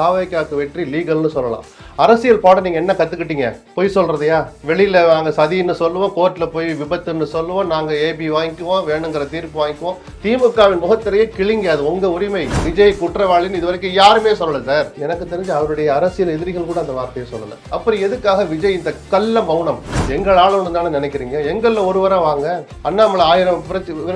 தாவேக்காக்கு வெற்றி லீகல்னு சொல்லலாம். அரசியல் பாடம் நீங்கள் என்ன கற்றுக்கிட்டீங்க பொய் சொல்கிறதையா வெளியில் நாங்கள் சதின்னு சொல்லுவோம் கோர்ட்டில் போய் விபத்துன்னு சொல்லுவோம் நாங்கள் ஏபி வாங்கிக்குவோம் வேணுங்கிற தீர்ப்பு வாங்கிக்குவோம். திமுகவின் முகத்திரையே கிளிங்க அது உங்கள் உரிமை. விஜய் குற்றவாளின்னு இது வரைக்கும் யாருமே சொல்லலை சார். எனக்கு தெரிஞ்சு அவருடைய அரசியல் எதிரிகள் கூட அந்த வார்த்தையை சொல்லலை. அப்புறம் எதுக்காக விஜய் இந்த கள்ள மௌனம்? எங்கள் ஆளுநர் தானே நினைக்கிறீங்க? எங்களில் ஒருவரா வாங்க? அண்ணாமலை ஆயிரம்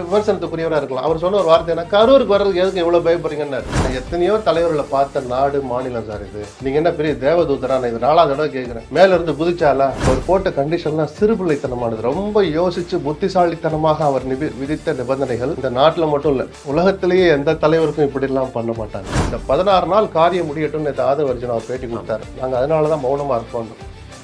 விமர்சனத்துக்குரியவராக இருக்கலாம். அவர் சொன்ன ஒரு வார்த்தை என்ன? கரூருக்கு வர்றதுக்கு எதுக்கு எவ்வளோ பயப்படுறீங்கன்னு எத்தனையோ தலைவர்களை பார்த்த நாடு மாநிலம் சார் இது. நீங்க என்ன பெரிய தேவதூதரா நான் இது? நாலாவது தடவை கேட்கிறேன் மேல இருந்து குதிச்சாலா அவர் போட்ட கண்டிஷன்லாம் சிறுபிள்ளைத்தனமானது. ரொம்ப யோசிச்சு புத்திசாலித்தனமாக அவர் நிபி விதித்த நிபந்தனைகள் இந்த நாட்டில் மட்டும் இல்ல உலகத்திலேயே எந்த தலைவருக்கும் இப்படிலாம் பண்ண மாட்டாங்க. இந்த பதினாறு நாள் காரியம் முடியட்டும்னு ஏதாவது ஆதவ அர்ஜுனா பேட்டி கொடுத்தாரு. நாங்க அதனாலதான் மௌனமா இருப்போம்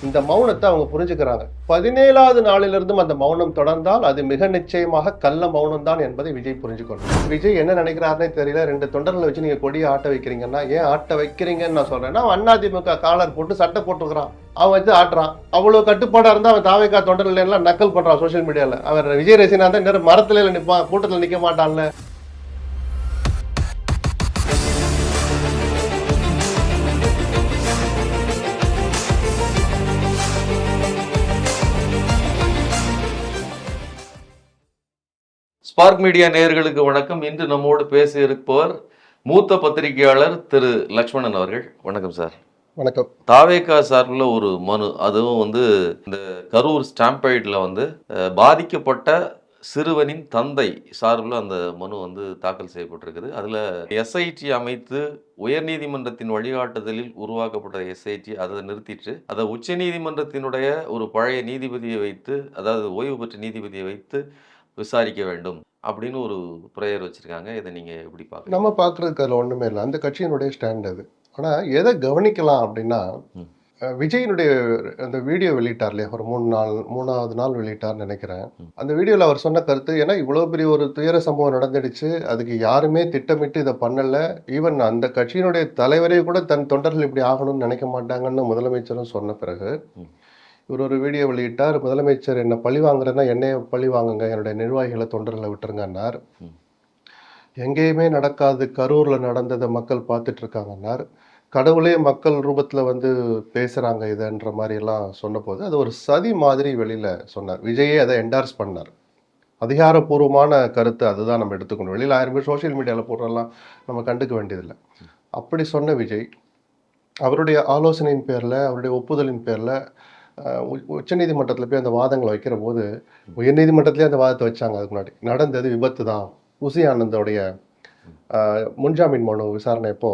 இந்த மௌனத்தை அவங்க புரிஞ்சுக்கிறாங்க. பதினேழாவது நாளிலிருந்தும் அந்த மௌனம் தொடர்ந்தால் அது மிக நிச்சயமாக கள்ள மௌனம் தான் என்பதை விஜய் புரிஞ்சுக்கணும். விஜய் என்ன நினைக்கிறாருனே தெரியல. ரெண்டு தொண்டர்களை வச்சு நீங்க கொடியை ஆட்ட வைக்கிறீங்கன்னா ஏன் ஆட்ட வைக்கிறீங்கன்னு நான் சொல்றேன்னா அதிமுக காலர் போட்டு சட்டை போட்டுக்கிறான் அவன் வச்சு ஆட்டுறான். அவ்வளவு கட்டுப்பாடா இருந்தா அவன் தாவைக்கா தொண்டர்கள் எல்லாம் நக்கல் பண்றான் சோஷியல் மீடியால அவர் விஜய் ரசிகனா நேரம் மரத்துல நிற்பான் கூட்டத்தில் நிக்க மாட்டான்ல. ஸ்பார்க் மீடியா நேயர்களுக்கு வணக்கம். இன்று நம்மோடு பேச இருப்பவர் மூத்த பத்திரிகையாளர் திரு லக்ஷ்மணன் அவர்கள். வணக்கம் சார். வணக்கம். தாவேகா சார்பில் ஒரு மனு அதுவும் வந்து இந்த கரூர் ஸ்டாம்பைடில் வந்து பாதிக்கப்பட்ட சிறுவனின் தந்தை சார்பில் அந்த மனு வந்து தாக்கல் செய்யப்பட்டிருக்குது. அதில் எஸ்ஐடி அமைத்து உயர்நீதிமன்றத்தின் வழிகாட்டுதலில் உருவாக்கப்பட்ட எஸ்ஐடி அதை நிறுத்திட்டு அதை உச்சநீதிமன்றத்தினுடைய ஒரு பழைய நீதிபதியை வைத்து அதாவது ஓய்வு பெற்ற நீதிபதியை வைத்து விசாரிக்க வேண்டும் அப்படின்னு ஒரு ப்ரேயர் வச்சிருக்காங்க. இதை நீங்க எப்படி பார்க்க நம்ம பார்க்கறதுக்கு அதில் ஒன்றுமே இல்லை. அந்த கட்சியினுடைய ஸ்டாண்ட் அது. ஆனால் எதை கவனிக்கலாம் அப்படின்னா விஜயினுடைய அந்த வீடியோ வெளியிட்டார் இல்லையா? ஒரு மூணு நாள் மூணாவது நாள் வெளியிட்டார்னு நினைக்கிறேன். அந்த வீடியோவில் அவர் சொன்ன கருத்து ஏன்னா இவ்வளோ பெரிய ஒரு துயர சம்பவம் நடந்துடுச்சு. அதுக்கு யாருமே திட்டமிட்டு இதை பண்ணலை. ஈவன் அந்த கட்சியினுடைய தலைவரே கூட தன் தொண்டர்கள் இப்படி ஆகணும்னு நினைக்க மாட்டாங்கன்னு முதலமைச்சரும் சொன்ன பிறகு. இவர் ஒரு வீடியோ வெளியிட்டார் முதலமைச்சர் என்ன பழி வாங்குறேன்னா என்னைய பழி வாங்குங்க என்னுடைய நிர்வாகிகளை தொண்டர்களை விட்டுருங்கன்னார். எங்கேயுமே நடக்காது கரூரில் நடந்ததை மக்கள் பார்த்துட்டு இருக்காங்கன்னார் கடவுளே மக்கள் ரூபத்தில் வந்து பேசுகிறாங்க இதுன்ற மாதிரி எல்லாம் சொன்னபோது அது ஒரு சதி மாதிரி வெளியில் சொன்னார். விஜயே அதை என்டார்ஸ் பண்ணார். அதிகாரப்பூர்வமான கருத்து அதுதான் நம்ம எடுத்துக்கணும். வெளியில் ஆயிரம் பேர் சோஷியல் மீடியாவில் போடுறலாம் நம்ம கண்டுக்க வேண்டியதில்லை. அப்படி சொன்ன விஜய் அவருடைய ஆலோசனையின் பேரில் அவருடைய ஒப்புதலின் பேரில் உச்சநீதிமன்றத்தில் போய் அந்த வாதங்களை வைக்கிற போது உயர்நீதிமன்றத்திலே அந்த வாதத்தை வச்சாங்க அதுக்கு முன்னாடி. நடந்தது விபத்து தான். உசி ஆனந்தோடைய முன்ஜாமீன் மனு விசாரணை அப்போ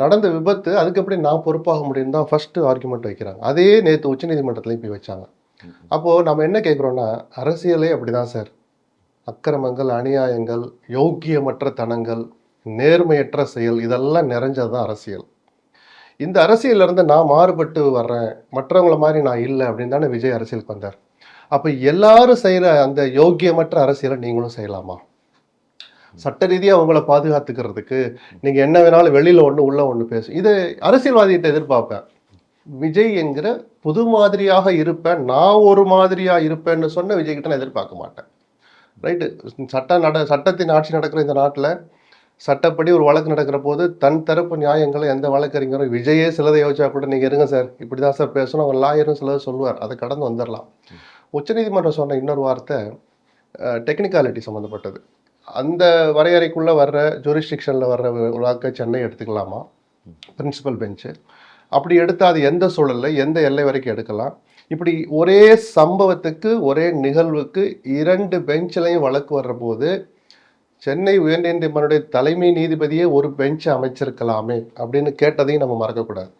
நடந்த விபத்து அதுக்கு எப்படி நான் பொறுப்பாக முடியும் தான் ஃபஸ்ட்டு ஆர்குமெண்ட் வைக்கிறாங்க. அதே நேற்று உச்சநீதிமன்றத்துலேயும் போய் வச்சாங்க. அப்போது நம்ம என்ன கேட்குறோன்னா அரசியலே அப்படிதான் சார். அக்கிரமங்கள் அநியாயங்கள் யோக்கியமற்ற தனங்கள் நேர்மையற்ற செயல் இதெல்லாம் நிறைஞ்சது தான் அரசியல். இந்த அரசியலிருந்து நான் மாறுபட்டு வர்றேன் மற்றவங்கள மாதிரி நான் இல்லை அப்படின்னு தானே விஜய் அரசியலுக்கு வந்தார். அப்போ எல்லாரும் செய்கிற அந்த யோக்கியமற்ற அரசியலை நீங்களும் செய்யலாமா? சட்ட ரீதியாக அவங்கள பாதுகாத்துக்கிறதுக்கு நீங்கள் என்ன வேணாலும் வெளியில் ஒன்று உள்ள ஒன்று பேசும் இது அரசியல்வாதிகிட்ட எதிர்பார்ப்பேன். விஜய் என்கிற புது மாதிரியாக இருப்பேன் நான் ஒரு மாதிரியாக இருப்பேன்னு சொன்ன விஜய்கிட்ட நான் எதிர்பார்க்க மாட்டேன். ரைட்டு சட்ட நட சட்டத்தின் ஆட்சி நடக்கிற இந்த நாட்டில் சட்டப்படி ஒரு வழக்கு நடக்கிற போது தன் தரப்பு நியாயங்களை எந்த வழக்கறிஞரும் விஜயே சிலதை யோசிச்சா கூட நீங்கள் இருங்க சார். இப்படி தான் சார் பேசணும். அவர் லாயரும் சிலதை சொல்லுவார். அதை கடந்து வந்துடலாம் உச்சநீதிமன்றம் சொன்ன இன்னொரு வார்த்தை டெக்னிக்காலிட்டி சம்மந்தப்பட்டது அந்த வரையறைக்குள்ளே வர்ற ஜூரிஸ்டிக்ஷனில் வர்ற வழக்கை சென்னை எடுத்துக்கலாமா? பிரின்சிபல் பெஞ்சு அப்படி எடுத்தால் அது எந்த சூழலில்? எந்த எல்லை வரைக்கும் எடுக்கலாம்? இப்படி ஒரே சம்பவத்துக்கு ஒரே நிகழ்வுக்கு இரண்டு பெஞ்சிலையும் வழக்கு வர்ற போது சென்னை உயர்நீதிமன்றுடைய தலைமை நீதிபதியே ஒரு பெஞ்ச் அமைச்சிருக்கலாமே அப்படின்னு கேட்டதையும் நம்ம மறக்கக்கூடாது.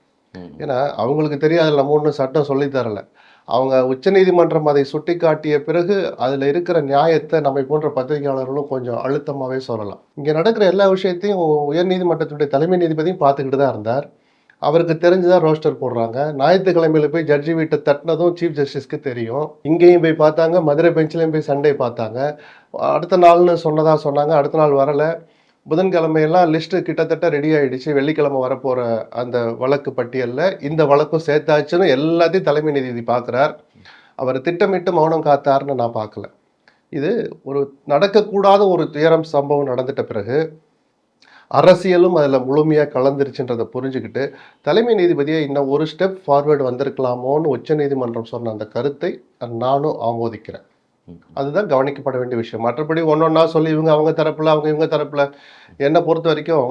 ஏன்னா அவங்களுக்கு தெரியாது நம்ம ஒன்றும் சட்டம் சொல்லித் தரல. அவங்க உச்சநீதிமன்றம் அதை சுட்டி காட்டிய பிறகு அதில் இருக்கிற நியாயத்தை நம்மை போன்ற பத்திரிகையாளர்களும் கொஞ்சம் அழுத்தமாகவே சொல்லலாம். இங்கே நடக்கிற எல்லா விஷயத்தையும் உயர்நீதிமன்றத்துடைய தலைமை நீதிபதியும் பார்த்துக்கிட்டு தான் இருந்தார். அவருக்கு தெரிஞ்சுதான் ரோஸ்டர் போடுறாங்க. ஞாயிற்றுக்கிழமையில போய் ஜட்ஜி வீட்டை தட்டினதும் சீஃப் ஜஸ்டிஸ்க்கு தெரியும். இங்கேயும் போய் பார்த்தாங்க மதுரை பெஞ்சிலையும் போய் சண்டே பார்த்தாங்க. அடுத்த நாள்னு சொன்னதாக சொன்னாங்க. அடுத்த நாள் வரலை. புதன்கிழமையெல்லாம் லிஸ்ட்டு கிட்டத்தட்ட ரெடி ஆகிடுச்சு வெள்ளிக்கிழமை வரப்போகிற அந்த வழக்கு பட்டியலில். இந்த வழக்கும் சேர்த்தாச்சுன்னு எல்லாத்தையும் தலைமை நீதிபதி பார்க்குறார் அவர் திட்டமிட்டு மௌனம் காத்தாருன்னு நான் பார்க்கல இது ஒரு நடக்கக்கூடாத ஒரு துயரம் சம்பவம் நடந்துட்ட பிறகு அரசியலும் அதில் முழுமையாக கலந்துருச்சுன்றதை புரிஞ்சுக்கிட்டு தலைமை நீதிபதியை இன்னும் ஒரு ஸ்டெப் ஃபார்வேர்டு வந்திருக்கலாமோன்னு உச்சநீதிமன்றம் சொன்ன அந்த கருத்தை நானும் ஆமோதிக்கிறேன் அதுதான் கவனிக்கப்பட வேண்டிய விஷயம். மற்றபடி ஒன்னொன்னா சொல்லி இவங்க அவங்க தரப்புல அவங்க இவங்க தரப்புல. என்னை பொறுத்த வரைக்கும்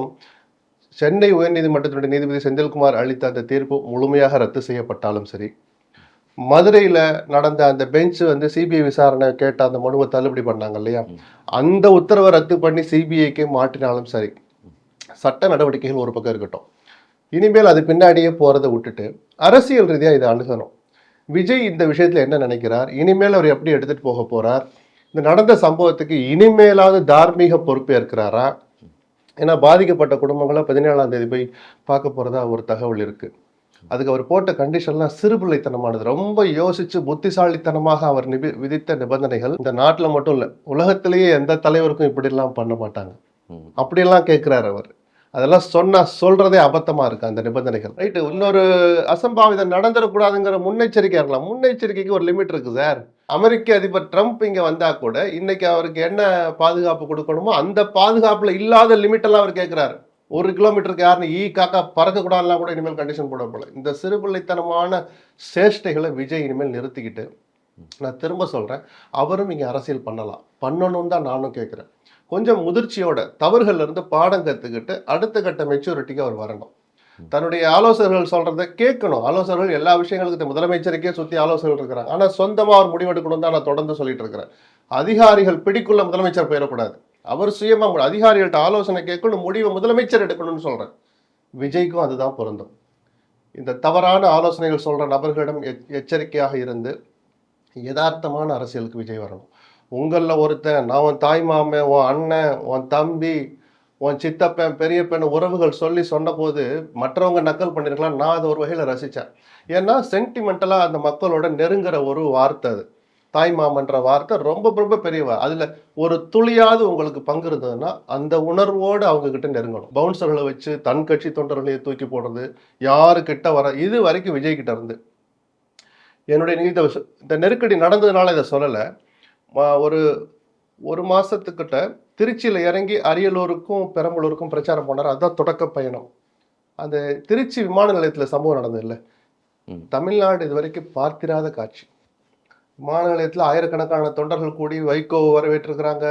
சென்னை உயர்நீதிமன்றத்தினுடைய நீதிபதி செந்தில்குமார் அளித்த அந்த தீர்ப்பு முழுமையாக ரத்து செய்யப்பட்டாலும் சரி மதுரையில் நடந்த அந்த பெஞ்ச் வந்து சிபிஐ விசாரணை கேட்ட அந்த மனுவை தள்ளுபடி பண்ணாங்க இல்லையா. அந்த உத்தரவை ரத்து பண்ணி சிபிஐக்கு மாற்றினாலும் சரி சட்ட நடவடிக்கைகள் ஒரு பக்கம் இருக்கட்டும். இனிமேல் அது பின்னாடியே போறதை விட்டுட்டு அரசியல் ரீதியா இதை அணுகணும். விஜய் இந்த விஷயத்துல என்ன நினைக்கிறார்? இனிமேல் அவர் எப்படி எடுத்துட்டு போக போறார்? இந்த நடந்த சம்பவத்துக்கு இனிமேலாவது தார்மீக பொறுப்பேற்கிறாரா? ஏன்னா பாதிக்கப்பட்ட குடும்பங்களை பதினேழாம் தேதி போய் பார்க்க போறதா ஒரு தகவல் இருக்கு. அதுக்கு அவர் போட்ட கண்டிஷன்லாம் சிறுபிள்ளைத்தனமானது ரொம்ப யோசிச்சு புத்திசாலித்தனமாக அவர் நிபி விதித்த நிபந்தனைகள் இந்த நாட்டுல மட்டும் இல்ல உலகத்திலேயே எந்த தலைவருக்கும் இப்படிலாம் பண்ண மாட்டாங்க. அப்படியெல்லாம் கேட்கிறாரு அவர். அதெல்லாம் சொன்னால் சொல்கிறதே அபத்தமாக இருக்குது அந்த நிபந்தனைகள். ரைட்டு இன்னொரு அசம்பாவிதம் நடந்துடக்கூடாதுங்கிற முன்னெச்சரிக்கை இருக்கலாம். முன்னெச்சரிக்கைக்கு ஒரு லிமிட் இருக்குது சார் அமெரிக்க அதிபர் ட்ரம்ப் இங்கே வந்தால் கூட இன்னைக்கு அவருக்கு என்ன பாதுகாப்பு கொடுக்கணுமோ அந்த பாதுகாப்பில் இல்லாத லிமிட்டெல்லாம் அவர் கேட்குறாரு ஒரு கிலோமீட்டருக்கு யாருன்னு ஈ காக்கா பறக்கக்கூடாதுலாம் கூட இனிமேல் கண்டிஷன் போட போல. இந்த சிறுபிள்ளைத்தனமான சேஷ்டைகளை விஜய் இனிமேல் நிறுத்திக்கிட்டு நான் திரும்ப சொல்கிறேன் அவரும் இங்கே அரசியல் பண்ணலாம். பண்ணணும் தான் நானும் கேட்குறேன் கொஞ்சம் முதிர்ச்சியோட தவறுகள்ல இருந்து பாடம் கத்துக்கிட்டு அடுத்த கட்ட மெச்சூரிட்டிக்கு அவர் வரணும். தன்னுடைய ஆலோசகர்கள் சொல்றதை கேட்கணும். ஆலோசகர்கள் எல்லா விஷயங்களுக்கு முதலமைச்சருக்கே சுத்தி ஆலோசகர்கள் இருக்கிறாங்க. ஆனா சொந்தமா அவர் முடிவெடுக்கணும் தான் நான் தொடர்ந்து சொல்லிட்டு இருக்கிறேன். அதிகாரிகள் பிடிக்குள்ள முதலமைச்சர் போயிடக்கூடாது. அவர் சுயமா மு- அதிகாரிகள்ட்ட ஆலோசனை கேட்கணும் முடிவை முதலமைச்சர் எடுக்கணும்னு சொல்றேன். விஜய்க்கும் அதுதான் பொருந்தும். இந்த தவறான ஆலோசனைகள் சொல்ற நபர்களிடம் எச்- எச்சரிக்கையாக இருந்து யதார்த்தமான அரசியலுக்கு விஜய் வரணும். உங்களில் ஒருத்தன் நான் உன் தாய் மாமன் உன் அண்ணன் உன் தம்பி உன் சித்தப்பன் பெரியப்பன் உறவுகள் சொல்லி சொன்னபோது மற்றவங்க நக்கல் பண்ணியிருக்கலாம் நான் அதை ஒரு வகையில் ரசித்தேன் ஏன்னா சென்டிமெண்டலாக அந்த மக்களோட நெருங்குற ஒரு வார்த்தை அது. தாய் மாமன்ற வார்த்தை ரொம்ப ரொம்ப பெரிய அதில் ஒரு துளியாவது உங்களுக்கு பங்கு இருந்ததுன்னா அந்த உணர்வோடு அவங்க கிட்ட நெருங்கணும். பவுன்சர்களை வச்சு தன் கட்சி தொண்டர்களையே தூக்கி போடுறது யாருக்கிட்ட வர இது வரைக்கும் விஜய்கிட்ட இருந்து. என்னுடைய நீ- இந்த நெருக்கடி நடந்ததுனால இதை சொல்லலை. ஒரு ஒரு மாசத்துக்கிட்ட திருச்சியில இறங்கி அரியலூருக்கும் பெரம்பலூருக்கும் பிரச்சாரம் போனார் அதுதான் தொடக்க பயணம். அந்த திருச்சி விமான நிலையத்துல சம்பவம் நடந்தது இல்ல. தமிழ்நாடு இது வரைக்கும் பார்த்திராத காட்சி. விமான நிலையத்துல ஆயிரக்கணக்கான தொண்டர்கள் கூடி வைகோ வரவேற்றிருக்கிறாங்க.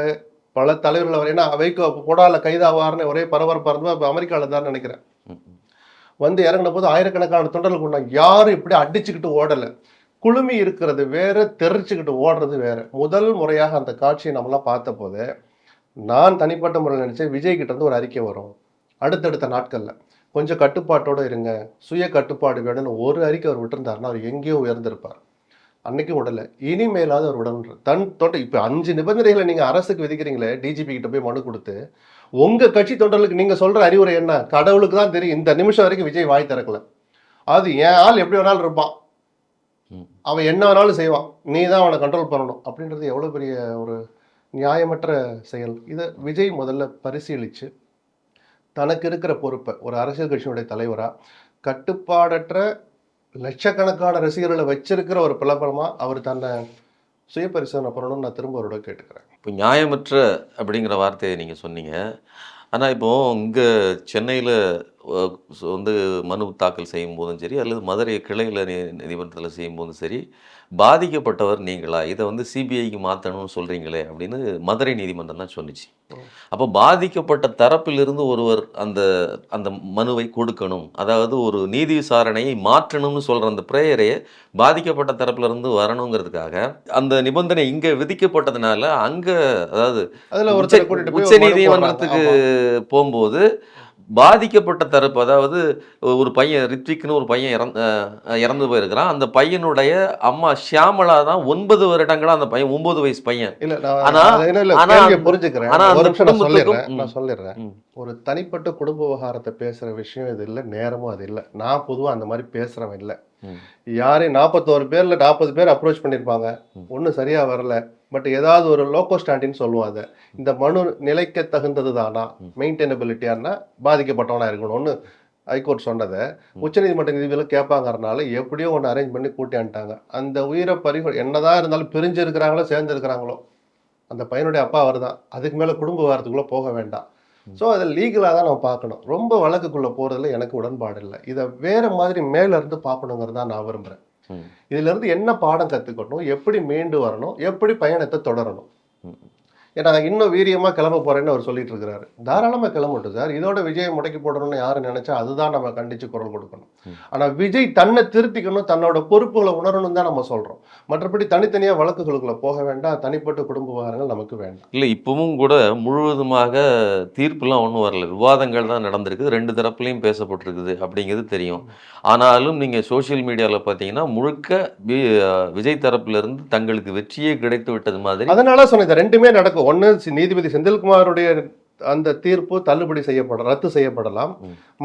பல தலைவர்கள் வர ஏன்னா வைகோ கொடால கைதாவார்னு ஒரே பரபரப்பா இருந்தது. அப்ப அமெரிக்கால தான் நினைக்கிறேன். வந்து இறங்கின போது ஆயிரக்கணக்கான தொண்டர்கள் கொண்டாங்க யாரும் இப்படி அடிச்சுக்கிட்டு ஓடல. குழுமி இருக்கிறது வேற தெரிச்சுக்கிட்டு ஓடுறது வேற. முதல் முறையாக அந்த காட்சியை நம்மளாம் பார்த்த போது நான் தனிப்பட்ட முறையில் நினச்சேன் விஜய் கிட்டேருந்து ஒரு அறிக்கை வரும். அடுத்தடுத்த நாட்களில். கொஞ்சம் கட்டுப்பாட்டோடு இருங்க சுய கட்டுப்பாடு வேணும்னு ஒரு அறிக்கை அவர் விட்டுருந்தாருன்னா அவர் எங்கேயோ உயர்ந்திருப்பார். அன்னைக்கும் விடல. இனிமேலாவது அவர் உடல் தன் தொண்டை இப்போ அஞ்சு நிபந்தனைகளை நீங்கள் அரசுக்கு விதிக்கிறீங்களே டிஜிபி கிட்ட போய் மனு கொடுத்து உங்கள் கட்சி தொண்டர்களுக்கு நீங்கள் சொல்கிற அறிவுரை என்ன? கடவுளுக்கு தான் தெரியும். இந்த நிமிஷம் வரைக்கும் விஜய் வாய் திறக்கல. அது என் ஆள் எப்படி வேணாலும் இருப்பான். அவன் என்ன வேணாலும் செய்வான் நீ தான் அவனை கண்ட்ரோல் பண்ணணும். அப்படின்றது எவ்வளோ பெரிய ஒரு நியாயமற்ற செயல். இதை விஜய் முதல்ல பரிசீலித்து தனக்கு இருக்கிற பொறுப்பை ஒரு அரசியல் கட்சியினுடைய தலைவராக கட்டுப்பாடற்ற லட்சக்கணக்கான ரசிகர்களை வச்சிருக்கிற ஒரு பிரபலமா அவர் தன்னை சுய பரிசோதனை பண்ணணும்னு நான் திரும்ப ஒரு கேட்டுக்கிறேன். இப்போ நியாயமற்ற அப்படிங்கிற வார்த்தையை நீங்கள் சொன்னீங்க. ஆனால் இப்போது இங்கே சென்னையில் வந்து மனு தாக்கல் செய்யும் போதும் சரி அல்லது மதுரை கிளையில் நீதிமன்றத்தில் செய்யும் போதும் சரி பாதிக்கப்பட்டவர் நீங்களா இதை வந்து சிபிஐக்கு மாற்றணும்னு சொல்கிறீங்களே அப்படின்னு மதுரை நீதிமன்றம் தான் சொன்னிச்சு. அப்போ பாதிக்கப்பட்ட தரப்பிலிருந்து ஒருவர் அந்த அந்த மனுவை கொடுக்கணும் அதாவது ஒரு நீதி விசாரணையை மாற்றணும்னு சொல்கிற அந்த பிரேயரையே பாதிக்கப்பட்ட தரப்புல இருந்து வரணுங்கிறதுக்காக அந்த நிபந்தனை இங்க விதிக்கப்பட்டதுனால அங்க அதாவது உச்ச நீதிமன்றத்துக்கு. போகும்போது பாதிக்கப்பட்ட தரப்பு அதாவது ஒரு பையன் ரித்விக்னு ஒரு பையன் இறந்து இறந்து போயிருக்கிறான். அந்த பையனுடைய அம்மா ஷியாமலா தான் ஒன்பது வருடங்களா அந்த பையன் ஒன்பது வயசு பையன். புரிஞ்சுக்கிறேன். நான் சொல்லிடுறேன். ஒரு தனிப்பட்ட குடும்ப விவகாரத்தை பேசுற விஷயம் இது இல்ல நேரமும் அது இல்ல. நான் பொதுவா அந்த மாதிரி பேசுறவன் இல்ல. யாரையும் நாற்பத்தோரு பேரில் நாற்பது பேர் அப்ரோச் பண்ணியிருப்பாங்க ஒன்றும் சரியாக வரல. பட் ஏதாவது ஒரு லோக்கோ ஸ்டாண்டின்னு சொல்லுவோம் அதை. இந்த மனு நிலைக்க தகுந்தது தானா மெயின்டைனபிலிட்டியானா பாதிக்கப்பட்டவனா இருக்கணும்னு ஹைகோர்ட் சொன்னதை. உச்சநீதிமன்ற நீதிபதிகள் கேட்பாங்கறனால எப்படியோ ஒன்று அரேஞ்ச் பண்ணி கூட்டியான்ட்டாங்க அந்த உயிரை பறிகொ என்னதான் இருந்தாலும் பிரிஞ்சு இருக்கிறாங்களோ சேர்ந்து இருக்கிறாங்களோ அந்த பையனுடைய அப்பா அவர் தான் அதுக்கு மேலே குடும்ப வாரத்துக்குள்ளே போக வேண்டாம். ஸோ அதை லீகலாக தான் நம்ம பார்க்கணும். ரொம்ப வழக்குக்குள்ளே போகிறதுல எனக்கு உடன்பாடு இல்லை. இதை வேற மாதிரி மேல இருந்து பார்க்கணுங்கிறது தான் நான் விரும்புகிறேன் ம். இதுல இருந்து என்ன பாடம் கற்றுக்கணும் எப்படி மீண்டு வரணும் எப்படி பயணத்தை தொடரணும். ஏன்னா இன்னும் வீரியமா கிளம்ப போறேன்னு அவர் சொல்லிட்டு இருக்கிறாரு தாராளமா கிளம்பட்டும் சார். இதோட விஜயை முடக்கி போடணும்னு யாரு நினைச்சா அதுதான் நம்ம கண்டிச்சு குரல் கொடுக்கணும். ம். ஆனா விஜய் தன்னை திருத்திக்கணும் தன்னோட பொறுப்புகளை உணரணும் தான் நம்ம சொல்றோம். மற்றபடி தனித்தனியா வழக்குகளுக்குள்ள போக வேண்டாம். தனிப்பட்ட குடும்ப விவகாரங்கள் நமக்கு வேண்டாம். இல்லை இப்பவும் கூட முழுவதுமாக தீர்ப்புலாம் ஒன்றும் வரல. விவாதங்கள் தான் நடந்திருக்குது. ரெண்டு தரப்புலையும் பேசப்பட்டிருக்குது அப்படிங்கிறது தெரியும். ஆனாலும் நீங்கள் சோஷியல் மீடியாவில் பார்த்தீங்கன்னா முழுக்க விஜய் தரப்பிலிருந்து தங்களுக்கு வெற்றியே கிடைத்து விட்டது மாதிரி அதனால சொன்னேன் ரெண்டுமே நடக்கும். ஒன்று நீதிபதி செந்தில்குமாருடைய அந்த தீர்ப்பு தள்ளுபடி செய்யப்பட ரத்து செய்யப்படலாம்.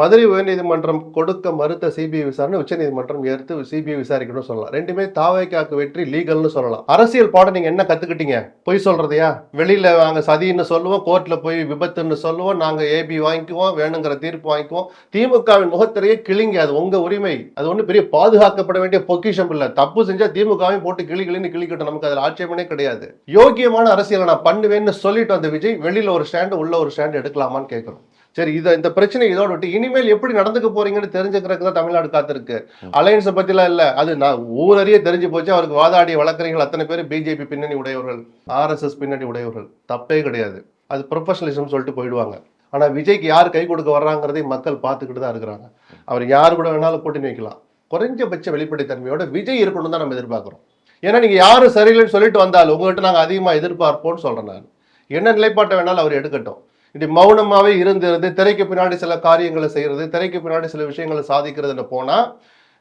மதுரை உயர்நீதிமன்றம் கொடுக்க மறுத்த சிபிஐ விசாரணை உச்சநீதிமன்றம் ஏற்று சிபிஐ விசாரிக்கணும்னு சொல்லலாம். ரெண்டுமே தாவைக்காக்கு வெற்றி லீகல்னு சொல்லலாம். அரசியல் பாடம் நீங்க என்ன கத்துக்கிட்டீங்க? பொய் சொல்றதையா? வெளியில நாங்க சதின்னு சொல்லுவோம் கோர்ட்ல போய் விபத்துன்னு சொல்லுவோம் நாங்க ஏபி வாங்கிக்குவோம் வேணுங்கிற தீர்ப்பு வாங்கிக்குவோம். திமுகவின் முகத்திரையே கிளிங்க அது உங்க உரிமை. அது ஒண்ணு பெரிய பாதுகாக்கப்பட வேண்டிய பொக்கிஷம் இல்ல. தப்பு செஞ்சா திமுகவையும் போட்டு கிளி கிளின்னு கிளிக்கட்டும் நமக்கு அதுல ஆட்சேபனே கிடையாது. யோகியமான அரசியலை நான் பண்ணுவேன்னு சொல்லிட்டு வந்த விஜய் வெளியில ஒரு ஸ்டாண்டு உள்ள ஒரு ஸ்டாண்ட் எடுக்கலாமான்னு கேட்கிறோம் சரி இதை இந்த பிரச்சனை இதோட விட்டு இனிமேல் எப்படி நடந்துக்க போறீங்கன்னு தெரிஞ்சுக்கிறதுக்கு தான் தமிழ்நாடு காத்திருக்கு. அலையன்ஸை பத்திலாம் இல்ல. அது நான் ஊரறிய தெரிஞ்சு போச்சு. அவருக்கு வாதாடிய வழக்கறிஞர்கள் அத்தனை பேர் பிஜேபி பின்னணி உடையவர்கள் ஆர்எஸ்எஸ் பின்னணி உடையவர்கள். தப்பே கிடையாது. அது ப்ரொஃபஷனலிசம் சொல்லிட்டு போயிடுவாங்க. ஆனா விஜய்க்கு யார் கை கொடுக்க வர்றாங்கிறதை மக்கள் பார்த்துக்கிட்டு தான் இருக்கிறாங்க. அவர் யார் கூட வேணாலும் கூட்டணி வைக்கலாம் குறைஞ்சபட்ச வெளிப்படைத்தன்மையோட விஜய் இருக்கணும் தான் நம்ம எதிர்பார்க்கிறோம். ஏன்னா நீங்க யாரும் சரியில்லைன்னு சொல்லிட்டு வந்தாலும் உங்ககிட்ட நாங்க அதிகமா எதிர்பார்ப்போம்னு சொல்றேன் நான். என்ன நிலைப்பாட்டை வேணாலும் அவர் எடுக்கட்டும். இப்படி மௌனமாவே இருந்து இருந்து திரைக்கு பின்னாடி சில காரியங்களை செய்யறது திரைக்கு பின்னாடி சில விஷயங்களை சாதிக்கிறதுன்னு போனா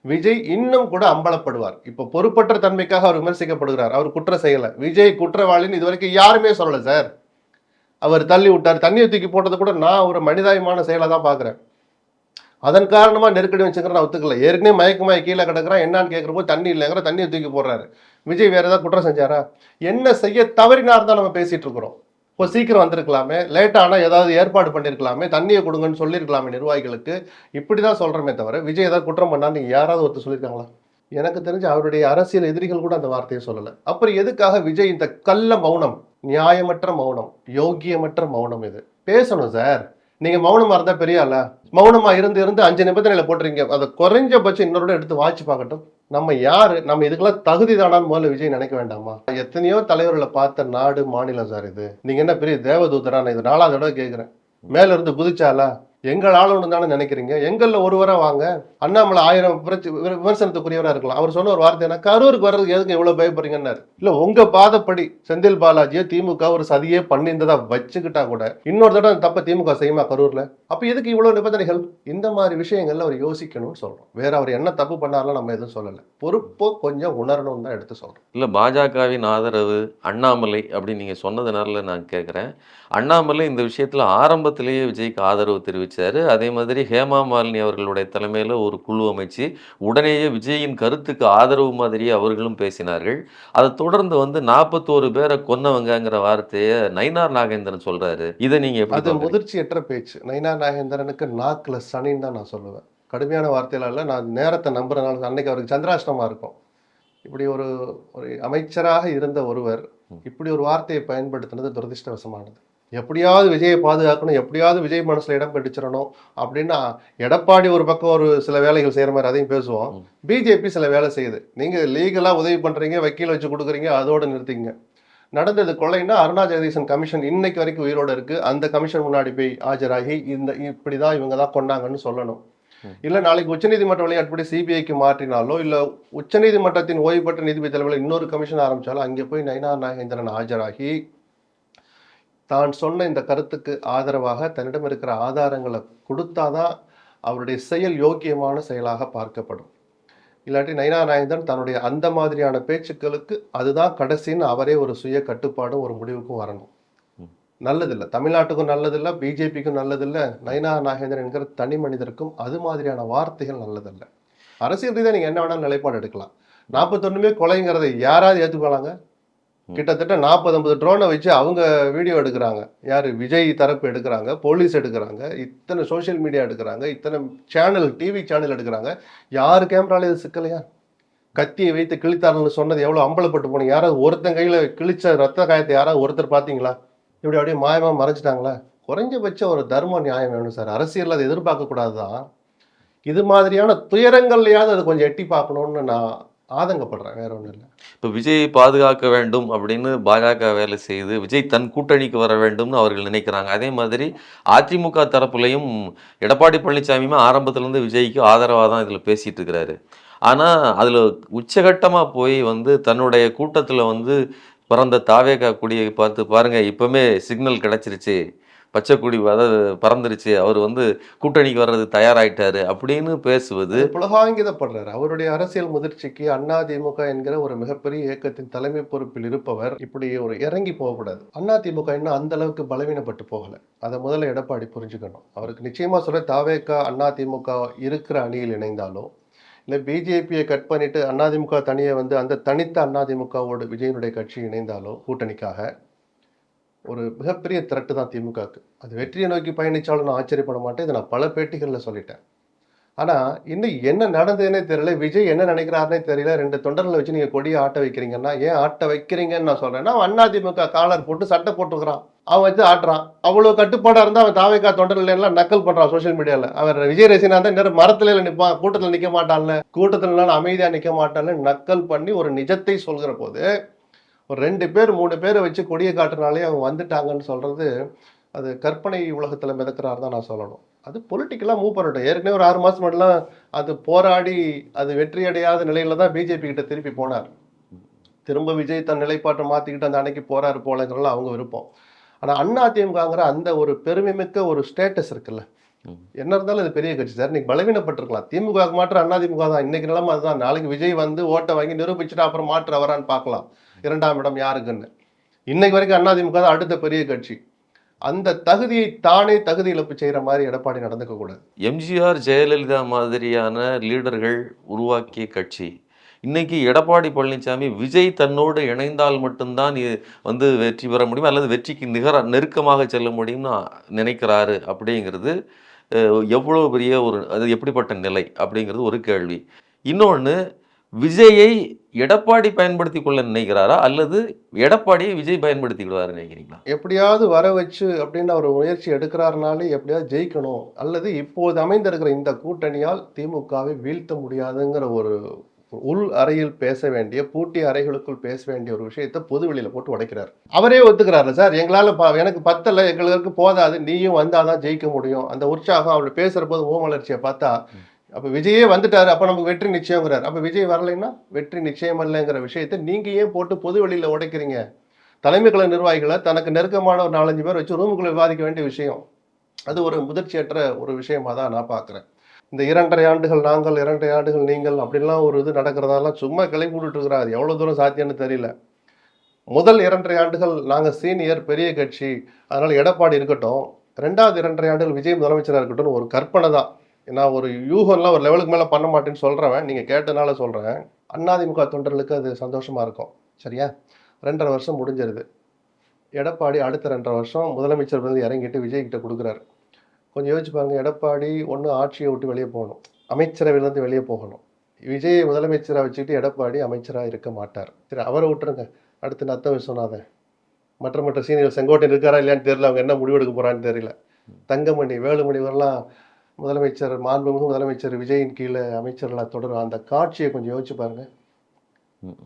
விஜய் இன்னும் கூட அம்பலப்படுவார். இப்போ பொறுப்பற்ற தன்மைக்காக அவர் விமர்சிக்கப்படுகிறார். அவர் குற்றம் செய்யல. விஜய் குற்றவாளின்னு இதுவரைக்கும் யாருமே சொல்லல சார் அவர் தள்ளி விட்டார். தண்ணியை தூக்கி போட்டது கூட நான் ஒரு மனிதாயமான செயலை தான் பார்க்குறேன். அதன் காரணமா நெருக்கடி வச்சுக்கிற நான் ஒத்துக்கல. ஏற்கனவே மயக்கமாய் கீழே கிடக்குறான். என்னன்னு கேட்குறப்போ தண்ணி இல்லைங்கிற தண்ணியை தூக்கி போடுறாரு. விஜய் வேற ஏதாவது குற்றம் செஞ்சாரா? என்ன செய்ய தவறினார் தான் நம்ம பேசிட்டு இருக்கிறோம். இப்போ சீக்கிரம் வந்திருக்கலாமே லேட் ஆனால் ஏதாவது ஏற்பாடு பண்ணியிருக்கலாமே தண்ணியை கொடுங்கன்னு சொல்லியிருக்கலாமே நிர்வாகிகளுக்கு. இப்படி தான் சொல்கிறோமே தவிர விஜய் ஏதாவது குற்றம் பண்ணான்னு நீங்கள் யாராவது ஒருத்தர் சொல்லியிருக்காங்களா? எனக்கு தெரிஞ்சு அவருடைய அரசியல் எதிரிகள் கூட அந்த வார்த்தையை சொல்லலை. அப்புறம் எதுக்காக விஜய் இந்த கள்ள மௌனம் நியாயமற்ற மௌனம் யோக்கியமற்ற மௌனம் இது? பேசணும் சார். நீங்க மௌனமா இருந்தா பெரிய ஆளா? மௌனமா இருந்து இருந்து அஞ்சு நிபந்தனையில போட்டுறீங்க அதை குறைஞ்சபட்சம் இன்னொரு எடுத்து வாட்சி பார்க்கட்டும். நம்ம யாரு? நம்ம இதுக்கெல்லாம் தகுதி தானான்னு முதல்ல விஜய் நினைக்க வேண்டாமா? எத்தனையோ தலைவர்களை பார்த்த நாடு மாநிலம் சார் இது. நீங்க என்ன பெரிய தேவதூதரா? நான் இது நாலாவது தடவை கேட்கிறேன் மேல இருந்து குதிச்சாலா எங்கள் ஆளுநர் தானே நினைக்கிறீங்க? எங்களில் ஒருவரா வாங்க. அண்ணாமலை ஆயிரம் விமர்சனத்துக்குரியவராக இருக்கலாம். அவர் சொன்ன ஒரு வார்த்தை என்ன? கரூருக்கு வர்றதுக்கு எதுக்கு இவ்வளோ பயப்படுறீங்கன்னாரு. இல்லை உங்கள் பாதப்படி செந்தில் பாலாஜியை திமுக ஒரு சதியே பண்ணியிருந்ததா வச்சுக்கிட்டா கூட இன்னொரு தடவை அந்த தப்ப திமுக செய்யுமா கரூரில்? அப்போ எதுக்கு இவ்வளோ நிபந்தனைகள்? இந்த மாதிரி விஷயங்கள்ல அவர் யோசிக்கணும்னு சொல்கிறோம் வேற அவர் என்ன தப்பு பண்ணாலும் நம்ம எதுவும் சொல்லலை. பொறுப்போ கொஞ்சம் உணரணும்னு தான் எடுத்து சொல்கிறோம் இல்லை பாஜகவின் ஆதரவு அண்ணாமலை அப்படின்னு நீங்கள் சொன்னதுனால நான் கேட்குறேன் அண்ணாமலை இந்த விஷயத்தில் ஆரம்பத்திலேயே விஜய்க்கு ஆதரவு தெரிவித்தார் அதே மாதிரி ஹேமா மாலினி அவர்களுடைய தலைமையில் ஒரு குழு அமைச்சு உடனேயே விஜயின் கருத்துக்கு ஆதரவு மாதிரியே அவர்களும் பேசினார்கள். அதை தொடர்ந்து வந்து நாற்பத்தோரு பேரை கொன்னவங்கங்கிற வார்த்தையை நயினார் நாகேந்திரன் சொல்றாரு. இதை நீங்கள் எப்படி அது? முதிர்ச்சியற்ற பேச்சு. நயினா நாகேந்திரனுக்கு நாக்குல சனின்னு தான் நான் சொல்லுவேன். கடுமையான வார்த்தையில நான் நேரத்தை நம்புறதுனால அன்னைக்கு அவருக்கு சந்திராஷ்டமா இருக்கும். இப்படி ஒரு ஒரு அமைச்சராக இருந்த ஒருவர் இப்படி ஒரு வார்த்தையை பயன்படுத்தினது துரதிர்ஷ்டவசமானது. எப்படியாவது விஜயை பாதுகாக்கணும் எப்படியாவது விஜய் மனசுல இடம் பிடிச்சிடணும் அப்படின்னா எடப்பாடி ஒரு பக்கம் ஒரு சில வேலைகள் செய்யற மாதிரி அதையும் பேசுவோம். பிஜேபி சில வேலை செய்யுது. நீங்க லீகலா உதவி பண்றீங்க வக்கீல் வச்சு கொடுக்குறீங்க அதோட நிறுத்திங்க நடந்தது கொலைன்னா அருணா ஜெகதீசன் கமிஷன் இன்னைக்கு வரைக்கும் உயிரோட இருக்கு. அந்த கமிஷன் முன்னாடி போய் ஆஜராகி இந்த இப்படிதான் இவங்க தான் கொண்டாங்கன்னு சொல்லணும். இல்ல நாளைக்கு உச்சநீதிமன்ற வழியாட்படி சிபிஐக்கு மாற்றினாலோ இல்ல உச்சநீதிமன்றத்தின் ஓய்வு பெற்ற நீதிபதி தலைமையில் இன்னொரு கமிஷன் ஆரம்பிச்சாலும் அங்கே போய் நயினா நாகேந்திரன் ஆஜராகி தான் சொன்ன இந்த கருத்துக்கு ஆதரவாக தன்னிடம் இருக்கிற ஆதாரங்களை கொடுத்தாதான் அவருடைய செயல் யோக்கியமான செயலாக பார்க்கப்படும். இல்லாட்டி நயினா நாயந்தன் தன்னுடைய அந்த மாதிரியான பேச்சுக்களுக்கு அதுதான் கடைசின்னு அவரே ஒரு சுய கட்டுப்பாடும் ஒரு முடிவுக்கும் வரணும். நல்லதில்லை. தமிழ்நாட்டுக்கும் நல்லதில்லை பிஜேபிக்கும் நல்லதில்லை நயினா நாகேந்திரன் என்கிற தனி மனிதருக்கும் அது மாதிரியான வார்த்தைகள் நல்லதல்ல. அரசியல் ரீதியாக நீங்கள் என்ன வேணாலும் நிலைப்பாடு எடுக்கலாம். நாற்பத்தொன்னுமே கொலைங்கிறதை யாராவது ஏற்றுக்கலாங்க கிட்டத்தட்ட நாற்பது ஐம்பது ட்ரோனை வச்சு அவங்க வீடியோ எடுக்கிறாங்க. யார்? விஜய் தரப்பு எடுக்கிறாங்க போலீஸ் எடுக்கிறாங்க இத்தனை சோஷியல் மீடியா எடுக்கிறாங்க இத்தனை சேனல் டிவி சேனல் எடுக்கிறாங்க. யார் கேமரால இது சிக்கலையா? கத்தியை வைத்து கிழித்தார்கள்னு சொன்னது எவ்வளோ அம்பலப்பட்டு போனீங்க? யாராவது ஒருத்தன் கையில் கிழிச்ச ரத்த காயத்தை யாராவது ஒருத்தர் பார்த்தீங்களா? இப்படி அப்படியே மாயமாக மறைச்சிட்டாங்களா குறைஞ்சபட்சம் ஒரு தர்ம நியாயம் வேணும் சார். அரசியல் அதை எதிர்பார்க்கக்கூடாது தான் இது மாதிரியான துயரங்கள்லையாவது அதை கொஞ்சம் எட்டி பார்க்கணுன்னு நான் ஆதங்கப்படுறேன் வேற ஒன்றும் இல்லை. இப்போ விஜய் பாதுகாக்க வேண்டும் அப்படின்னு பாஜக வேலை செய்து விஜய் தன் கூட்டணிக்கு வர வேண்டும்னு அவர்கள் நினைக்கிறாங்க. அதே மாதிரி அதிமுக தரப்புலையும் எடப்பாடி பழனிசாமியுமே ஆரம்பத்துலேருந்து விஜய்க்கு ஆதரவாக தான் இதில் பேசிகிட்டு இருக்கிறாரு. ஆனால் அதில் உச்சகட்டமாக போய் வந்து தன்னுடைய கூட்டத்தில் வந்து பிறந்த தாவேகா கொடியை பார்த்து பாருங்கள் இப்போமே சிக்னல் கிடச்சிருச்சு. பச்சை வத பறந்துருச்சு அவர் வந்து கூட்டணிக்கு வர்றது தயாராயிட்டாரு அப்படின்னு பேசுவது புலகாங்கிதப்படுறாரு. அவருடைய அரசியல் முதிர்ச்சிக்கு அதிமுக என்கிற ஒரு மிகப்பெரிய இயக்கத்தின் தலைமை பொறுப்பில் இருப்பவர் இப்படி ஒரு இறங்கி போகக்கூடாது. அதிமுக இன்னும் அந்த அளவுக்கு பலவீனப்பட்டு போகல. அதை முதல்ல எடப்பாடி புரிஞ்சுக்கணும். அவருக்கு நிச்சயமா சொல்ல தாவேக்கா அதிமுக இருக்கிற அணியில் இணைந்தாலோ இல்லை பிஜேபியை கட் பண்ணிட்டு அதிமுக தனியை வந்து அந்த தனித்த அதிமுகவோடு விஜயனுடைய கட்சி இணைந்தாலோ கூட்டணிக்காக ஒரு மிகப்பெரிய திரட்டு தான் திமுகவுக்கு. அது வெற்றியை நோக்கி பயணிச்சாலும் நான் ஆச்சரியப்பட மாட்டேன். இதை நான் பல பேட்டிகளில் சொல்லிட்டேன். ஆனால் இன்னும் என்ன நடந்ததுன்னே தெரியல. விஜய் என்ன நினைக்கிறாருன்னே தெரியல. ரெண்டு தொண்டர்களை வச்சு நீங்கள் கொடியை ஆட்ட வைக்கிறீங்கன்னா ஏன் ஆட்ட வைக்கிறீங்கன்னு நான் சொல்கிறேன்னா அண்ணா அதிமுக காலர் போட்டு சட்டை போட்டுக்கிறான் அவன் வச்சு ஆட்டுறான். அவ்வளோ கட்டுப்பாடாக இருந்தால் அவன் தாவைக்கா தொண்டர்கள் எல்லாம் நக்கல் பண்ணுறான் சோஷியல் மீடியாவில் அவன் விஜய் ரசினா தான் நேரம் மரத்துல நிற்பான் கூட்டத்தில் நிற்க மாட்டான்ல. கூட்டத்தில் அமைதியாக நிற்க மாட்டான்ல. நக்கல் பண்ணி ஒரு நிஜத்தை சொல்கிற போது ஒரு ரெண்டு பேர் மூணு பேரை வச்சு கொடியை காட்டுனாலே அவங்க வந்துட்டாங்கன்னு சொல்றது அது கற்பனை உலகத்தில் மிதக்கிறாரு தான் நான் சொல்லணும். அது பொலிட்டிக்கலாக மூவ் பண்ணட்டும். ஏற்கனவே ஒரு ஆறு மாதம் முன்னாடிலாம் அது போராடி அது வெற்றி அடையாத நிலையில தான் பிஜேபி கிட்ட திருப்பி போனார். திரும்ப விஜய் தன் நிலைப்பாட்டை மாற்றிக்கிட்டு அந்த அன்னைக்கு போறாரு போலங்கிறலாம் அவங்க விருப்பம். ஆனால் அண்ணா அதிமுகங்கிற அந்த ஒரு பெருமைமிக்க ஒரு ஸ்டேட்டஸ் இருக்குல்ல. என்ன இருந்தாலும் இது பெரிய கட்சி சார். இன்னைக்கு பலவீனப்பட்டிருக்கலாம். திமுக மாற்ற அண்ணா திமுக தான். இன்னைக்கு நிலைமை அதுதான். நாளைக்கு விஜய் வந்து ஓட்டை வாங்கி நிரூபிச்சுட்டு அப்புறம் மாற்று வரான்னு பார்க்கலாம். இரண்டாம் இடம் யாருக்குன்னு? இன்னைக்கு வரைக்கும் அண்ணா தான் அடுத்த பெரிய கட்சி. அந்த தகுதியை தானே தகுதி இழப்பு செய்கிற மாதிரி எடப்பாடி நடந்துக்க கூடாது. எம்ஜிஆர் ஜெயலலிதா மாதிரியான லீடர்கள் உருவாக்கிய கட்சி. இன்னைக்கு எடப்பாடி பழனிசாமி விஜய் தன்னோடு இணைந்தால் மட்டும்தான் வந்து வெற்றி பெற முடியும் அல்லது வெற்றிக்கு நிகர நெருக்கமாக செல்ல முடியும்னு நினைக்கிறாரு அப்படிங்கிறது எவ்வளோ பெரிய ஒரு அது எப்படிப்பட்ட நிலை அப்படிங்கிறது ஒரு கேள்வி. இன்னொன்று விஜயை எடப்பாடி பயன்படுத்தி கொள்ள நினைக்கிறாரா? அல்லது எடப்பாடியை விஜய் பயன்படுத்திக்கிடுவாரு நினைக்கிறீங்களா? எப்படியாவது வர வச்சு அப்படின்னு அவர் முயற்சி எடுக்கிறாருனாலே எப்படியாவது ஜெயிக்கணும். அல்லது இப்போது அமைந்திருக்கிற இந்த கூட்டணியால் திமுகவை வீழ்த்த முடியாதுங்கிற ஒரு உள் அறையில் பேச வேண்டிய பூட்டி அறைகளுக்குள் பேச வேண்டிய ஒரு விஷயத்தை பொது வெளியில போட்டு உடைக்கிறார். அவரே ஒத்துக்கிறாரு சார். எங்களால எனக்கு பத்தல எங்களுக்கு போதாது. நீயும் வந்தாதான் ஜெயிக்க முடியும். அந்த உற்சாகம் அவர் பேசுற போது ஓமலர்ச்சியை பார்த்தா அப்போ விஜயே வந்துட்டார் அப்போ நமக்கு வெற்றி நிச்சயங்கிறார் அப்போ விஜய் வரலைன்னா வெற்றி நிச்சயம் இல்லைங்கிற விஷயத்தை நீங்கள் ஏன் போட்டு பொது வெளியில் உடைக்கிறீங்க? தலைமை நிர்வாகிகளை தனக்கு நெருக்கமான ஒரு நாலஞ்சு பேர் வச்சு ரூமுக்குள்ள விவாதிக்க வேண்டிய விஷயம். அது ஒரு முதிர்ச்சியற்ற ஒரு விஷயமா தான் நான் பார்க்குறேன் இந்த இரண்டரை ஆண்டுகள் நாங்கள் இரண்டரை ஆண்டுகள் நீங்கள் அப்படின்லாம் ஒரு இது நடக்கிறதாலாம் சும்மா கிளை போட்டுட்டு அது எவ்வளோ தூரம் சாத்தியம்னு தெரியல. முதல் இரண்டரை ஆண்டுகள் நாங்கள் சீனியர் பெரிய கட்சி. அதனால் எடப்பாடி இருக்கட்டும். ரெண்டாவது இரண்டரை ஆண்டுகள் விஜய் முதலமைச்சராக இருக்கட்டும் ஒரு கற்பனை தான். நான் ஒரு யூகம்லாம் ஒரு லெவலுக்கு மேலே பண்ண மாட்டேன்னு சொல்கிறவன் நீங்கள் கேட்டனால சொல்கிறேன் அண்ணாதிமுக தொண்டர்களுக்கு அது சந்தோஷமாக இருக்கும். சரியா? ரெண்டரை வருஷம் முடிஞ்சிருது. எடப்பாடி அடுத்த ரெண்டரை வருஷம் முதலமைச்சர் வந்து இறங்கிட்டு விஜய் கிட்ட கொடுக்குறாரு. கொஞ்சம் யோசிச்சு பாருங்க எடப்பாடி ஒன்று ஆட்சியை விட்டு வெளியே போகணும். அமைச்சரவையிலேருந்து வெளியே போகணும். விஜயை முதலமைச்சராக வச்சுக்கிட்டு எடப்பாடி அமைச்சராக இருக்க மாட்டார். சரி அவரை விட்டுருங்க. அடுத்து நத்த விஸ்வநாதன் மற்ற மற்ற சீனியர் செங்கோட்டையன் இருக்காரா இல்லையான்னு தெரியல அவங்க என்ன முடிவெடுக்க போகிறான்னு தெரியல. தங்கமணி வேலுமணி வரலாம் முதலமைச்சர் மாண்புமிகு முதலமைச்சர் விஜயின் கீழே அமைச்சர்களாக தொடரும். அந்த காட்சியை கொஞ்சம் யோசிச்சு பாருங்க.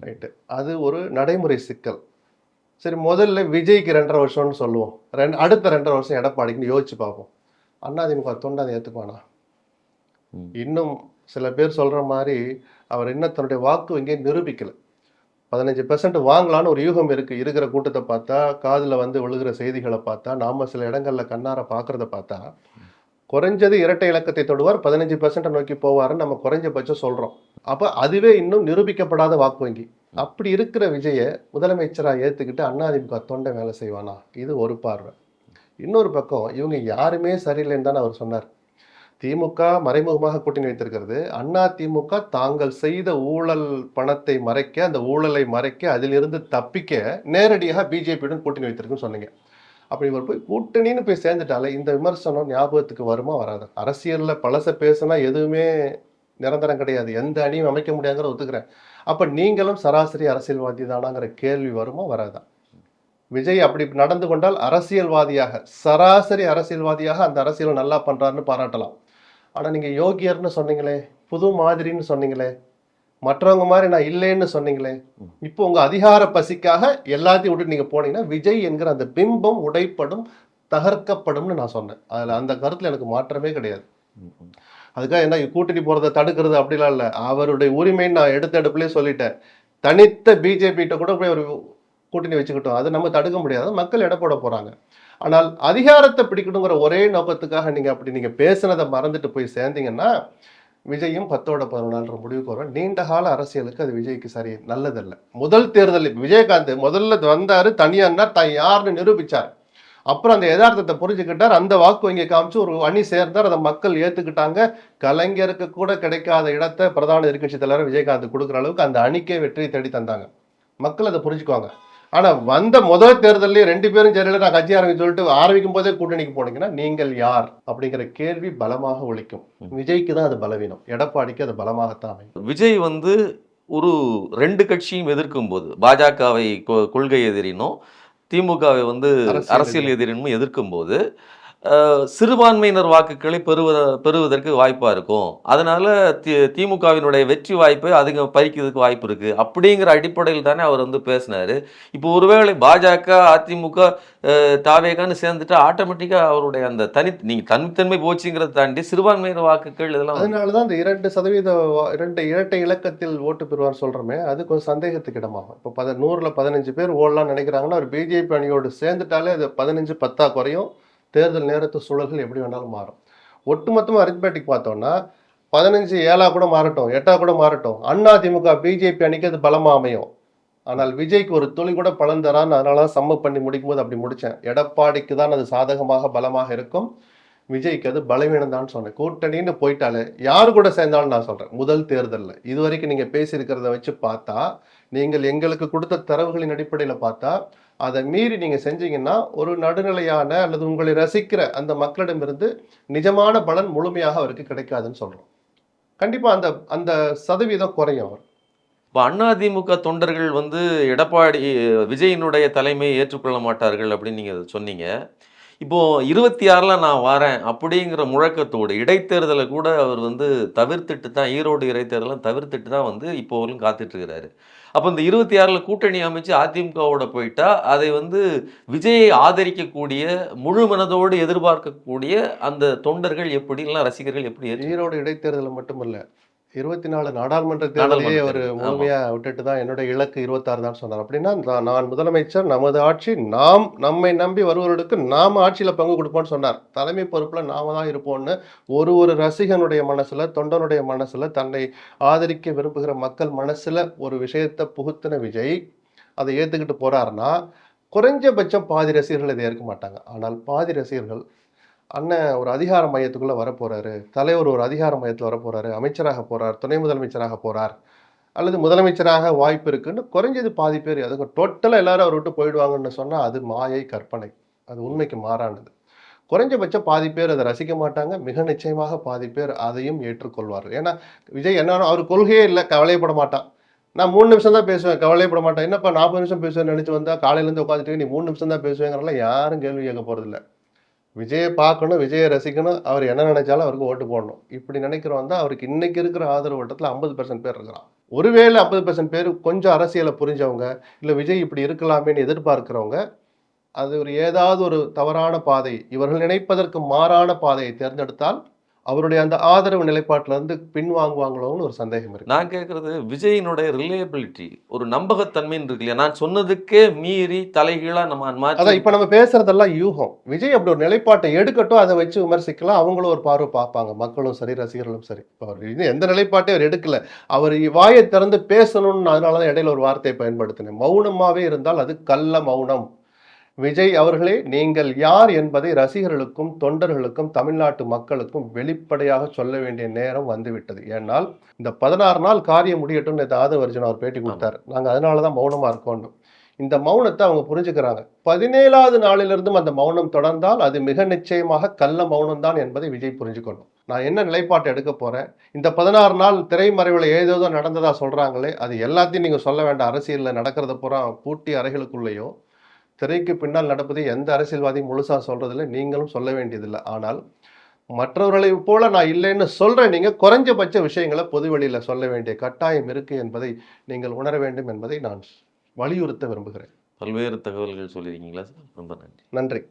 ரைட்டு. அது ஒரு நடைமுறை சிக்கல். சரி முதல்ல விஜய்க்கு ரெண்டரை வருஷம்னு சொல்லுவோம். ரெண்டு அடுத்த ரெண்டரை வருஷம் எடப்பாடிக்குன்னு யோசிச்சு பார்ப்போம். அண்ணாதிமுக தொண்டை அதை ஏற்றுப்பானா. இன்னும் சில பேர் சொல்ற மாதிரி அவர் இன்னும் தன்னுடைய வாக்கு வங்கியை நிரூபிக்கல. பதினஞ்சு பெர்சன்ட் வாங்கலான்னு ஒரு யூகம் இருக்கு. இருக்கிற கூட்டத்தை பார்த்தா காதுல வந்து விழுகிற செய்திகளை பார்த்தா நாம சில இடங்கள்ல கண்ணார பார்க்கறத பார்த்தா குறைஞ்சது இரட்டை இலக்கத்தை தொடுவார் பதினஞ்சு பெர்சன்ட் நோக்கி போவார்னு நம்ம குறைஞ்சபட்சம் சொல்றோம். அப்ப அதுவே இன்னும் நிரூபிக்கப்படாத வாக்கு வங்கி. அப்படி இருக்கிற விஜயை முதலமைச்சராக ஏத்துக்கிட்டு அண்ணாதிமுக தொண்டை வேலை செய்வானா? இது ஒரு பார்வை. இன்னொரு பக்கம் இவங்க யாருமே சரியில்லைன்னு தான் அவர் சொன்னார். திமுக மறைமுகமாக கூட்டணி வைத்திருக்கிறது. அண்ணா திமுக தாங்கள் செய்த ஊழல் பணத்தை மறைக்க அந்த ஊழலை மறைக்க அதிலிருந்து தப்பிக்க நேரடியாக பிஜேபியுடன் கூட்டணி வைத்திருக்குன்னு சொன்னீங்க. அப்படி இவர் போய் கூட்டணின்னு போய் சேர்ந்துட்டாலே இந்த விமர்சனம் ஞாபகத்துக்கு வருமா வராது. அரசியலில் பழச பேசினா எதுவுமே நிரந்தரம் கிடையாது. எந்த அணியும் அமைக்க முடியாங்கிற ஒத்துக்கிறேன். அப்போ நீங்களும் சராசரி அரசியல்வாதி தானாங்கிற கேள்வி வருமா வராதா? விஜய் அப்படி நடந்து கொண்டால் அரசியல்வாதியாக சராசரி அரசியல்வாதியாக அந்த அரசியல் நல்லா பண்ணுறாருன்னு பாராட்டலாம். ஆனால் நீங்கள் யோகியர்னு சொன்னீங்களே புது மாதிரின்னு சொன்னீங்களே மற்றவங்க மாதிரி நான் இல்லைன்னு சொன்னீங்களே இப்போ உங்க அதிகார பசிக்காக எல்லாத்தையும் விட்டு நீங்க போனீங்கன்னா விஜய் என்கிற அந்த பிம்பம் உடைப்படும் தகர்க்கப்படும்னு நான் சொன்னேன். அதுல அந்த கருத்துல எனக்கு மாற்றமே கிடையாது. அதுக்காக என்ன கூட்டணி போறதை தடுக்கிறது அப்படிலாம் இல்லை. அவருடைய உரிமைன்னு நான் எடுத்த எடுப்புலேயே சொல்லிட்டேன். தனித்த பிஜேபிகிட்ட கூட போய் ஒரு கூட்டணி வச்சுக்கிட்டோம். அதை நம்ம தடுக்க முடியாது. மக்கள் இட போட போறாங்க. ஆனால் அதிகாரத்தை பிடிக்கணுங்கிற ஒரே நோக்கத்துக்காக நீங்க அப்படி நீங்க பேசுனதை மறந்துட்டு போய் சேர்ந்தீங்கன்னா விஜயும் பத்தோட பதினொன்றான்ற முடிவுக்கு வரும் நீண்ட கால அரசியலுக்கு அது விஜய்க்கு சரி நல்லதல்ல. முதல் தேர்தல் விஜயகாந்த் முதல்ல வந்தார் தனியார்னா தான் யாருன்னு நிரூபிச்சார். அப்புறம் அந்த யதார்த்தத்தை புரிஞ்சுக்கிட்டார். அந்த வாக்கு வங்கி காமிச்சு ஒரு அணி சேர்ந்தார். அதை மக்கள் ஏற்றுக்கிட்டாங்க கலைஞருக்கு கூட கிடைக்காத இடத்தை பிரதான எதிர்கட்சி தலைவர் விஜயகாந்த் கொடுக்குற அளவுக்கு அந்த அணிக்கே வெற்றி தேடி தந்தாங்க. மக்கள் அதை புரிஞ்சுக்குவாங்க. ஆனா வந்த முதல் தேர்தல்லே ரெண்டு பேரும் சரியில்லை நான் கட்சி ஆரம்பிச்சு சொல்லிட்டு ஆரம்பிக்கும் போதே கூட்டணிக்கு போனீங்கன்னா நீங்கள் யார்? அப்படிங்கிற கேள்வி பலமாக ஒழிக்கும் விஜய்க்கு தான் அது பலவீனம். எடப்பாடிக்கு அது பலமாகத்தான் அமையும். விஜய் வந்து ஒரு ரெண்டு கட்சியும் எதிர்க்கும் போது பாஜகவை கொள்கை எதிரினும் திமுகவை வந்து அரசியல் எதிரினும் எதிர்க்கும் போது சிறுபான்மையினர் வாக்குகளை பெறுவத பெறுவதற்கு வாய்ப்பாக இருக்கும். அதனால் தி திமுகவினுடைய வெற்றி வாய்ப்பை அதுங்க பறிக்கிறதுக்கு வாய்ப்பு இருக்குது அப்படிங்கிற அடிப்படையில் தானே அவர் வந்து பேசினாரு. இப்போ ஒருவேளை பாஜக அதிமுக தாவேகான்னு சேர்ந்துட்டு ஆட்டோமேட்டிக்காக அவருடைய அந்த தனி நீங்கள் தனித்தன்மை போச்சுங்கிறத தாண்டி சிறுபான்மையினர் வாக்குகள் இதெல்லாம் அதனால தான் இந்த இரண்டு சதவீத இரண்டு இரட்டை இலக்கத்தில் ஓட்டு பெறுவார் சொல்கிறோமே அது கொஞ்சம் சந்தேகத்துக்கு இடமாகும். இப்போ பத நூறில் பதினஞ்சு பேர் ஓடலாம் நினைக்கிறாங்கன்னா ஒரு பிஜேபி அணியோடு சேர்ந்துட்டாலே அது பதினஞ்சு பத்தா குறையும். தேர்தல் நேரத்து சூழல்கள் எப்படி வேணாலும் மாறும். ஒட்டுமொத்தமாக அரித்மேட்டிக் பார்த்தோம்னா பதினஞ்சு ஏழா கூட மாறட்டும் எட்டா கூட மாறட்டும். அண்ணா திமுக பிஜேபி அணிக்கு அது பலமாக அமையும். ஆனால் விஜய்க்கு ஒரு துளி கூட பலன் தரான்னு அதனால சம்ம பண்ணி முடிக்கும் போது அப்படி முடித்தேன் எடப்பாடிக்கு தான் அது சாதகமாக பலமாக இருக்கும். விஜய்க்கு அது பலவீனம் தான் சொன்னேன். கூட்டணின்னு போயிட்டாலே யாரு கூட சேர்ந்தாலும் நான் சொல்கிறேன் முதல் தேர்தலில். இது வரைக்கும் நீங்கள் பேசியிருக்கிறத வச்சு பார்த்தா நீங்கள் எங்களுக்கு கொடுத்த தரவுகளின் அடிப்படையில் பார்த்தா அதை மீறி நீங்கள் செஞ்சீங்கன்னா ஒரு நடுநிலையான அல்லது உங்களை ரசிக்கிற அந்த மக்களிடமிருந்து நிஜமான பலன் முழுமையாக அவருக்கு கிடைக்காதுன்னு சொல்கிறோம் கண்டிப்பாக அந்த அந்த சதவீதம் குறையும் அவர். இப்போ அதிமுக தொண்டர்கள் வந்து எடப்பாடி விஜயினுடைய தலைமையை ஏற்றுக்கொள்ள மாட்டார்கள் அப்படின்னு நீங்கள் சொன்னீங்க. இப்போ இருபத்தி ஆறில் நான் வரேன் அப்படிங்கிற முழக்கத்தோடு இடைத்தேர்தலை கூட அவர் வந்து தவிர்த்துட்டு தான் ஈரோடு இடைத்தேர்தலை தவிர்த்துட்டு தான் வந்து இப்போ வரலும் காத்துட்ருக்கிறாரு. அப்போ இந்த இருபத்தி ஆறில் கூட்டணி அமைச்சு அதிமுகவோட போயிட்டா அதை வந்து விஜயை ஆதரிக்கக்கூடிய முழு மனதோடு எதிர்பார்க்கக்கூடிய அந்த தொண்டர்கள் எப்படிலாம் ரசிகர்கள் எப்படி ஈரோடு இடைத்தேர்தலை மட்டுமல்ல இருபத்தி நாலு நாடாளுமன்ற தேர்தலையே அவர் தேர்தல், ஆமா. முழுமையா விட்டுட்டு தான் என்னுடைய இலக்கு இருபத்தாறு தான் சொன்னார். அப்படின்னா நான் முதலமைச்சர் நமது ஆட்சி நாம் நம்மை நம்பி வருவர்களுக்கு நாம ஆட்சியில பங்கு கொடுப்போம்னு சொன்னார். தலைமை பொறுப்புல நாம தான் இருப்போம்னு ஒரு ஒரு ரசிகனுடைய மனசுல தொண்டனுடைய மனசுல தன்னை ஆதரிக்க விரும்புகிற மக்கள் மனசுல ஒரு விஷயத்தை புகுத்தின விஜய் அதை ஏத்துக்கிட்டு போறாருன்னா குறைஞ்சபட்சம் பாதி ரசிகர்கள் இதை ஏற்க மாட்டாங்க. ஆனால் பாதி ரசிகர்கள் அண்ணன் ஒரு அதிகார மையத்துக்குள்ளே வரப்போகிறாரு தலைவர் ஒரு அதிகார மையத்தில் வரப்போகிறாரு அமைச்சராக போகிறார் துணை முதலமைச்சராக போகிறார் அல்லது முதலமைச்சராக வாய்ப்பு இருக்குன்னு குறைஞ்சது பாதி பேர் அதுக்கு டோட்டலாக எல்லாரும் அவர் விட்டு போயிடுவாங்கன்னு சொன்னால் அது மாயை கற்பனை. அது உண்மைக்கு மாறானது. குறைஞ்சபட்சம் பாதி பேர் அதை ரசிக்க மாட்டாங்க. மிக நிச்சயமாக பாதி பேர் அதையும் ஏற்றுக்கொள்வார்கள். ஏன்னா விஜய் என்ன அவர் கொள்கையே இல்லை. கவலைப்பட மாட்டான். நான் மூணு நிமிஷம் தான் பேசுவேன். கவலைப்பட மாட்டேன். என்னப்பா நாற்பது நிமிஷம் பேசுவேன் நினச்சி வந்தால் காலையிலேருந்து உட்காந்துட்டு நீ மூணு நிமிஷம் தான் பேசுவேங்கிறலாம் யாரும் கேள்வி கேட்க போகிறதில்ல விஜயை பார்க்கணும் விஜயை ரசிக்கணும் அவர் என்ன நினைச்சாலும் அவருக்கு ஓட்டு போடணும். இப்படி நினைக்கிறவன் தான் அவருக்கு இன்னைக்கு இருக்கிற ஆதரவு வட்டத்தில் ஐம்பது பெர்சன்ட் பேர் இருக்கிறான். ஒருவேளை ஐம்பது பெர்சன்ட் பேர் கொஞ்சம் அரசியலை புரிஞ்சவங்க இல்லை விஜய் இப்படி இருக்கலாமேன்னு எதிர்பார்க்கிறவங்க அது ஒரு ஏதாவது ஒரு தவறான பாதை இவர்கள் நினைப்பதற்கு மாறான பாதையை தேர்ந்தெடுத்தால் அவருடைய அந்த ஆதரவு நிலைப்பாட்டில இருந்து பின்வாங்குவாங்களோன்னு ஒரு சந்தேகம் இருக்கு. நான் கேட்கறது விஜயினுடைய ரிலையபிலிட்டி ஒரு நம்பகத்தன்மைன்னு இருக்கு இல்லையா? நான் சொன்னதுக்கே மீறி தலைகீழா நம்ம அதான் இப்ப நம்ம பேசுறதெல்லாம் யூகம். விஜய் அப்படி ஒரு நிலைப்பாட்டை எடுக்கட்டும் அதை வச்சு விமர்சிக்கலாம். அவங்களும் ஒரு பார்வை பார்ப்பாங்க. மக்களும் சரி ரசிகர்களும் சரி. இப்ப அவர் இன்னும் எந்த நிலைப்பாட்டையும் அவர் எடுக்கல. அவர் வாயை திறந்து பேசணும்னு அதனாலதான் இடையில ஒரு வார்த்தையை பயன்படுத்தினேன். மௌனமாவே இருந்தால் அது கள்ள மௌனம். விஜய் அவர்களே நீங்கள் யார் என்பதை ரசிகர்களுக்கும் தொண்டர்களுக்கும் தமிழ்நாட்டு மக்களுக்கும் வெளிப்படையாக சொல்ல வேண்டிய நேரம் வந்துவிட்டது. ஏனால் இந்த பதினாறு நாள் காரியம் முடியட்டும் நேற்று ஆதவர்ஜன் அவர் பேட்டி கொடுத்தார். நாங்க அதனாலதான் மௌனமா இருக்கோம் இந்த மௌனத்தை அவங்க புரிஞ்சுக்கிறாங்க. பதினேழாவது நாளிலிருந்தும் அந்த மௌனம் தொடர்ந்தால் அது மிக நிச்சயமாக கள்ள மௌனம் தான் என்பதை விஜய் புரிஞ்சுக்கணும் நான் என்ன நிலைப்பாட்டை எடுக்க போறேன்? இந்த பதினாறு நாள் திரைமறைவில் ஏதேதோ நடந்ததா சொல்றாங்களே அது எல்லாத்தையும் நீங்க சொல்ல வேண்டாம். அரசியல்ல நடக்கிறத பூரா பூட்டி அறைகளுக்குள்ளேயோ திரைக்கு பின்னால் நடப்பதை எந்த அரசியல்வாதியும் முழுசா சொல்றதில்லை. நீங்களும் சொல்ல வேண்டியதில்லை. ஆனால் மற்றவர்களை போல நான் இல்லைன்னு சொல்றேன். நீங்க குறைஞ்சபட்ச விஷயங்களை பொதுவெளியில சொல்ல வேண்டிய கட்டாயம் இருக்கு என்பதை நீங்கள் உணர வேண்டும் என்பதை நான் வலியுறுத்த விரும்புகிறேன். பல்வேறு தகவல்கள் சொல்லியிருக்கீங்களா சார்? ரொம்ப நன்றி. நன்றி.